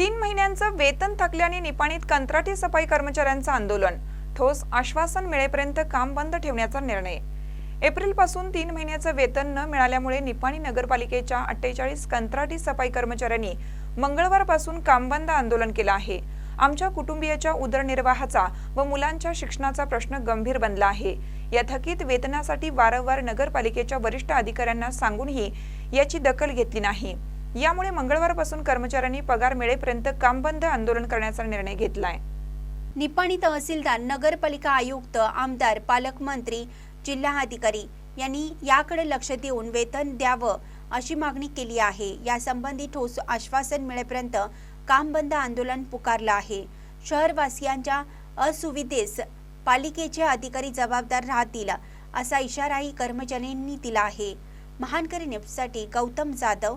तीन महिन्यांचं वेतन थकल्याने निपाणीत कंत्राटी सफाई कर्मचाऱ्यांचं आंदोलन. ठोस आश्वासन मिळेपर्यंत काम बंद ठेवण्याचा निर्णय. एप्रिलपासून तीन महिन्याचं वेतन न मिळाल्यामुळे निपाणी नगरपालिकेच्या अठ्ठेचाळीस कंत्राटी सफाई कर्मचाऱ्यांनी मंगळवारपासून कामबंद आंदोलन केलं आहे. आमच्या कुटुंबियाच्या उदरनिर्वाहाचा व मुलांच्या शिक्षणाचा प्रश्न गंभीर बनला आहे. या थकीत वेतनासाठी वारंवार नगरपालिकेच्या वरिष्ठ अधिकाऱ्यांना सांगूनही याची दखल घेतली नाही. यामुळे मंगळवारपासून कर्मचाऱ्यांनी पगार मिळेपर्यंत कामबंद आंदोलन करण्याचा निर्णय घेतलाय. निपाणी तहसीलदार नगरपालिका आयुक्त आमदार पालकमंत्री जिल्हाधिकारी यांनी याकडे लक्ष देऊन वेतन द्यावं अशी मागणी केली आहे. यासंबंधी ठोस आश्वासन मिळेपर्यंत काम बंद आंदोलन पुकारलं आहे. शहरवासियांच्या असुविधेस पालिकेचे अधिकारी जबाबदार राहतील असा इशाराही कर्मचाऱ्यांनी दिला आहे. महानकरी न्यूजसाठी गौतम जाधव